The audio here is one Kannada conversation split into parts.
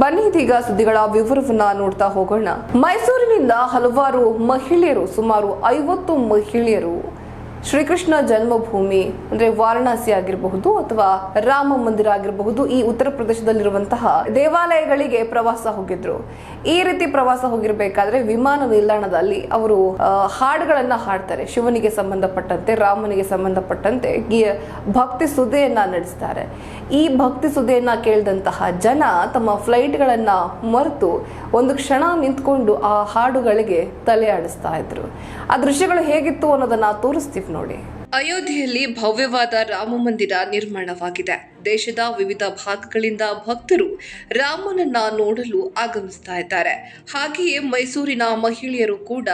ಬನ್ನಿ ಇದೀಗ ಸುದ್ದಿಗಳ ವಿವರವನ್ನ ನೋಡ್ತಾ ಹೋಗೋಣ. ಮೈಸೂರಿನಿಂದ ಹಲವಾರು ಮಹಿಳೆಯರು ಸುಮಾರು ಐವತ್ತು ಮಹಿಳೆಯರು ಶ್ರೀಕೃಷ್ಣ ಜನ್ಮಭೂಮಿ, ಅಂದ್ರೆ ವಾರಣಾಸಿ ಆಗಿರಬಹುದು ಅಥವಾ ರಾಮ ಮಂದಿರ ಆಗಿರಬಹುದು, ಈ ಉತ್ತರ ಪ್ರದೇಶದಲ್ಲಿರುವಂತಹ ದೇವಾಲಯಗಳಿಗೆ ಪ್ರವಾಸ ಹೋಗಿದ್ರು. ಈ ರೀತಿ ಪ್ರವಾಸ ಹೋಗಿರ್ಬೇಕಾದ್ರೆ ವಿಮಾನ ನಿಲ್ದಾಣದಲ್ಲಿ ಅವರು ಹಾಡುಗಳನ್ನ ಹಾಡ್ತಾರೆ. ಶಿವನಿಗೆ ಸಂಬಂಧಪಟ್ಟಂತೆ, ರಾಮನಿಗೆ ಸಂಬಂಧಪಟ್ಟಂತೆ ಭಕ್ತಿ ಸುದ್ದಿಯನ್ನ ನಡೆಸ್ತಾರೆ. ಈ ಭಕ್ತಿ ಸುದ್ದಿಯನ್ನ ಕೇಳಿದಂತಹ ಜನ ತಮ್ಮ ಫ್ಲೈಟ್ಗಳನ್ನ ಮರೆತು ಒಂದು ಕ್ಷಣ ನಿಂತ್ಕೊಂಡು ಆ ಹಾಡುಗಳಿಗೆ ತಲೆ ಆಡಿಸ್ತಾ ಇದ್ರು. ಆ ದೃಶ್ಯಗಳು ಹೇಗಿತ್ತು ಅನ್ನೋದನ್ನ ತೋರಿಸ್ತೀವಿ ನೋಡಿ. ಅಯೋಧ್ಯೆಯಲ್ಲಿ ಭವ್ಯವಾದ ರಾಮ ಮಂದಿರ ನಿರ್ಮಾಣವಾಗಿದೆ. ದೇಶದ ವಿವಿಧ ಭಾಗಗಳಿಂದ ಭಕ್ತರು ರಾಮನನ್ನ ನೋಡಲು ಆಗಮಿಸ್ತಾ ಇದ್ದಾರೆ. ಹಾಗೆಯೇ ಮೈಸೂರಿನ ಮಹಿಳೆಯರು ಕೂಡ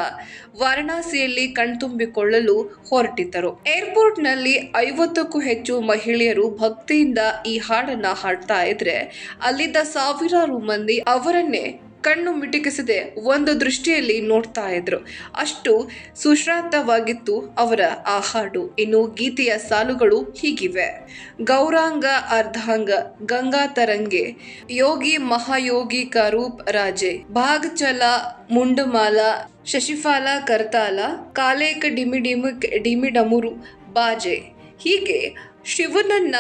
ವಾರಣಾಸಿಯಲ್ಲಿ ಕಣ್ತುಂಬಿಕೊಳ್ಳಲು ಹೊರಟಿದ್ದರು. ಏರ್ಪೋರ್ಟ್ನಲ್ಲಿ ಐವತ್ತಕ್ಕೂ ಹೆಚ್ಚು ಮಹಿಳೆಯರು ಭಕ್ತಿಯಿಂದ ಈ ಹಾಡನ್ನ ಹಾಡ್ತಾ ಇದ್ರೆ ಅಲ್ಲಿದ್ದ ಸಾವಿರಾರು ಮಂದಿ ಅವರನ್ನೇ ಕಣ್ಣು ಮಿಟುಕಿಸದೆ ಒಂದು ದೃಷ್ಟಿಯಲ್ಲಿ ನೋಡ್ತಾ ಇದ್ರು. ಅಷ್ಟು ಸುಶ್ರಾಂತವಾಗಿತ್ತು ಅವರ ಆ ಹಾಡು. ಇನ್ನು ಗೀತೆಯ ಸಾಲುಗಳು ಹೀಗಿವೆ. ಗೌರಾಂಗ ಅರ್ಧಾಂಗ ಗಂಗಾ ತರಂಗೆ ಯೋಗಿ ಮಹಾಯೋಗಿ ಕರೂಪ್ ರಾಜೆ. ಭಾಗ್ ಚಲ ಮುಂಡುಮಾಲ ಶಶಿಫಾಲ ಕರ್ತಾಲ ಕಾಲೇಕ ಡಿಮಿ ಡಿಮಿಕ್ ಡಿಮಿಡಮುರು ಬಾಜೆ. ಹೀಗೆ ಶಿವನನ್ನ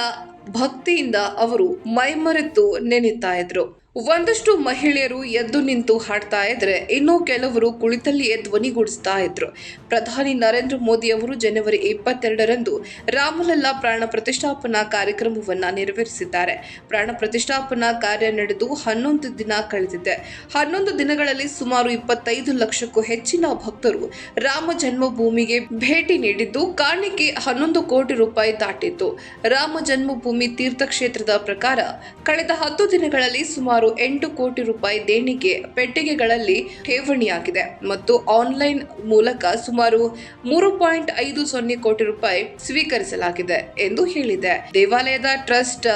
ಭಕ್ತಿಯಿಂದ ಅವರು ಮೈಮರೆತು ನೆನೀತಾ ಇದ್ರು. ಒಂದಷ್ಟು ಮಹಿಳೆಯರು ಎದ್ದು ನಿಂತು ಹಾಡ್ತಾ ಇದ್ರೆ ಇನ್ನು ಕೆಲವರು ಕುಳಿತಲ್ಲಿಯೇ ಧ್ವನಿಗೂಡಿಸ್ತಾ ಇದ್ರು. ಪ್ರಧಾನಿ ನರೇಂದ್ರ ಮೋದಿ ಅವರು ಜನವರಿ ಇಪ್ಪತ್ತೆರಡರಂದು ರಾಮಲಲ್ಲಾ ಪ್ರಾಣ ಪ್ರತಿಷ್ಠಾಪನಾ ಕಾರ್ಯಕ್ರಮವನ್ನು ನೆರವೇರಿಸಿದ್ದಾರೆ. ಪ್ರಾಣ ಪ್ರತಿಷ್ಠಾಪನಾ ಕಾರ್ಯ ನಡೆದು ಹನ್ನೊಂದು ದಿನ ಕಳೆದಿದೆ. ಹನ್ನೊಂದು ದಿನಗಳಲ್ಲಿ ಸುಮಾರು ಇಪ್ಪತ್ತೈದು ಲಕ್ಷಕ್ಕೂ ಹೆಚ್ಚಿನ ಭಕ್ತರು ರಾಮ ಜನ್ಮಭೂಮಿಗೆ ಭೇಟಿ ನೀಡಿದ್ದು ಕಾಣಿಕೆ ಹನ್ನೊಂದು ಕೋಟಿ ರೂಪಾಯಿ ದಾಟಿತ್ತು. ರಾಮ ಜನ್ಮಭೂಮಿ ತೀರ್ಥಕ್ಷೇತ್ರದ ಪ್ರಕಾರ ಕಳೆದ ಹತ್ತು ದಿನಗಳಲ್ಲಿ ಸುಮಾರು ಎಂಟು ಕೋಟಿ ರೂಪಾಯಿ ದೇಣಿಗೆ ಪೆಟ್ಟಿಗೆಗಳಲ್ಲಿ ಠೇವಣಿಯಾಗಿದೆ ಮತ್ತು ಆನ್ಲೈನ್ ಮೂಲಕ ಸುಮಾರು ಮೂರು ಪಾಯಿಂಟ್ ಐದು ಸೊನ್ನೆ ಕೋಟಿ ರೂಪಾಯಿ ಸ್ವೀಕರಿಸಲಾಗಿದೆ ಎಂದು ಹೇಳಿದೆ. ದೇವಾಲಯದ ಟ್ರಸ್ಟ್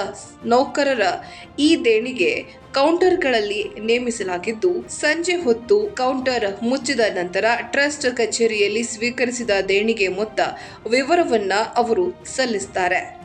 ನೌಕರರ ಈ ದೇಣಿಗೆ ಕೌಂಟರ್ಗಳಲ್ಲಿ ನೇಮಿಸಲಾಗಿದ್ದು, ಸಂಜೆ ಹೊತ್ತು ಕೌಂಟರ್ ಮುಚ್ಚಿದ ನಂತರ ಟ್ರಸ್ಟ್ ಕಚೇರಿಯಲ್ಲಿ ಸ್ವೀಕರಿಸಿದ ದೇಣಿಗೆ ಮೊತ್ತ ವಿವರವನ್ನ ಅವರು ಸಲ್ಲಿಸುತ್ತಾರೆ